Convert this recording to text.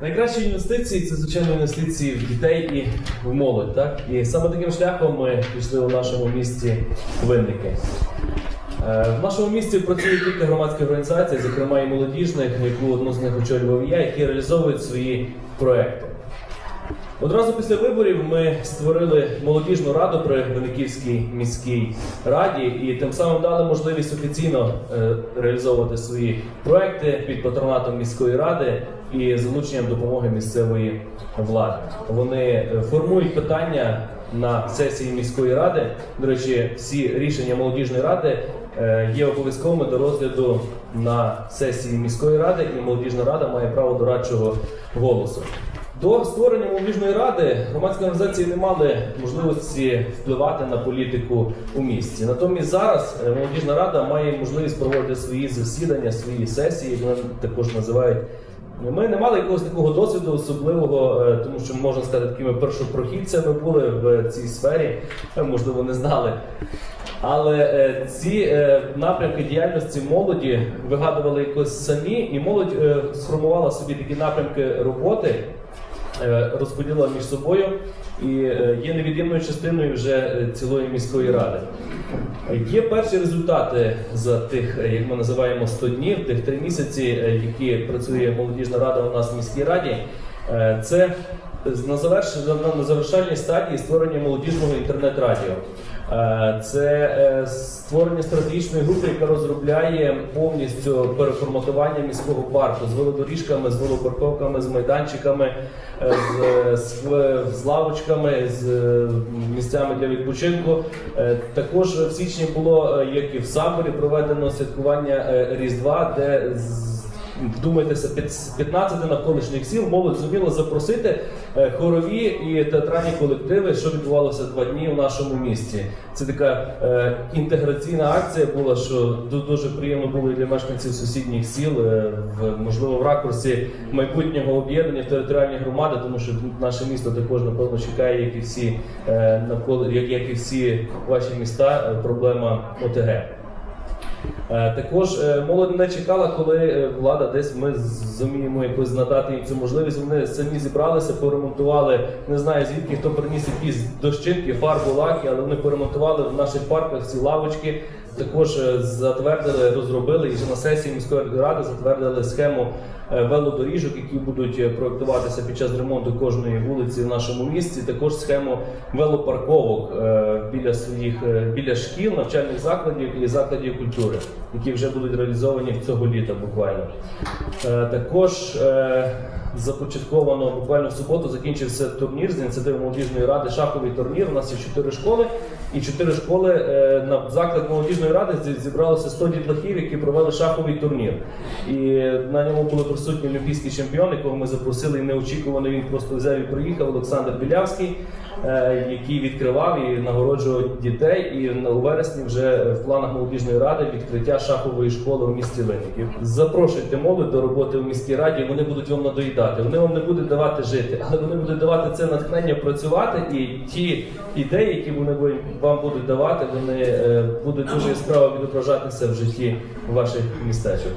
Найкращі інвестиції це звичайно інвестиції в дітей і в молодь. Так? І саме таким шляхом ми пішли у нашому місті винники. Е, В нашому місті працює кілька громадських організацій, зокрема і молодіжних, яку одну з них очолював я, які реалізовують свої проекти. Одразу після виборів ми створили молодіжну раду при Винниківській міській раді і тим самим дали можливість офіційно е, реалізовувати свої проекти під патронатом міської ради і залученням допомоги місцевої влади. Вони е, формують питання на сесії міської ради. До речі, всі рішення молодіжної ради е, є обов'язковими до розгляду на сесії міської ради, і молодіжна рада має право дорадчого голосу. До створення молодіжної ради громадські організації не мали можливості впливати на політику у місті. Натомість зараз е, молодіжна рада має можливість проводити свої засідання, свої сесії, як вони також називають. Ми не мали якогось такого досвіду особливого, е, тому що можна сказати, такими першопрохідцями були в цій сфері, е, можливо, не знали. Але ці напрямки діяльності молоді вигадували якось самі, і молодь сформувала собі такі напрямки роботи, розподілила між собою і е, є невід'ємною частиною вже е, цілої міської ради. Є перші результати за тих, е, як ми називаємо 100 днів, тих три місяці, е, які працює молодіжна рада у нас в міській раді. Е, Це на завершальній стадії створення молодіжного інтернет-радіо. Е, Це е, створення стратегічної групи, яка розробляє повністю переформатування міського парку з велодоріжками, з велопарковками, з майданчиками, е, з, з, з лавочками, з місцями для відпочинку. Також в січні було, як і в Самборі, проведено святкування Різдва, де з- Вдумайтеся, під- 15 навколишніх сіл молодь зуміла запросити е, хорові і театральні колективи, що відбувалося два дні у нашому місті. Це така е, інтеграційна акція була, що дуже приємно було і для мешканців сусідніх сіл, е, в можливо в ракурсі майбутнього об'єднання в територіальні громади, тому що наше місто також напевно чекає, як і всі навколо, як, і всі ваші міста, проблема ОТГ. Е, Також е, молодь не чекала, коли е, влада десь ми зуміємо якось надати їм цю можливість. Вони самі зібралися, поремонтували. Не знаю звідки хто приніс якісь дощинки, фарбу, лаки, але вони поремонтували в наших парках ці лавочки. Також е, затвердили, розробили і вже на сесії міської ради затвердили схему е, велодоріжок, які будуть е, проектуватися під час ремонту кожної вулиці в нашому місті. Також схему велопарковок біля своїх біля шкіл, навчальних закладів і закладів культури, які вже будуть реалізовані цього літа буквально. Також започатковано буквально в суботу закінчився турнір з ініціативи молодіжної ради, шаховий турнір. У нас є чотири школи, і чотири школи е, на заклад молодіжної ради зібралося 100 дітлахів, які провели шаховий турнір. І на ньому були присутні олімпійський чемпіон, якого ми запросили, і неочікувано він просто взяв і приїхав Олександр Білявський, е, який відкривав і нагороджував дітей. І у вересні вже в планах молодіжної ради відкриття шахової школи у місті Винників. Запрошуйте молодь до роботи в міській раді. Вони будуть вам надоїдати. Вони вам не будуть давати жити, але вони будуть давати це натхнення працювати. І ті ідеї, які вони вам будуть давати, вони е, будуть дуже яскраво відображатися в житті ваших містечок.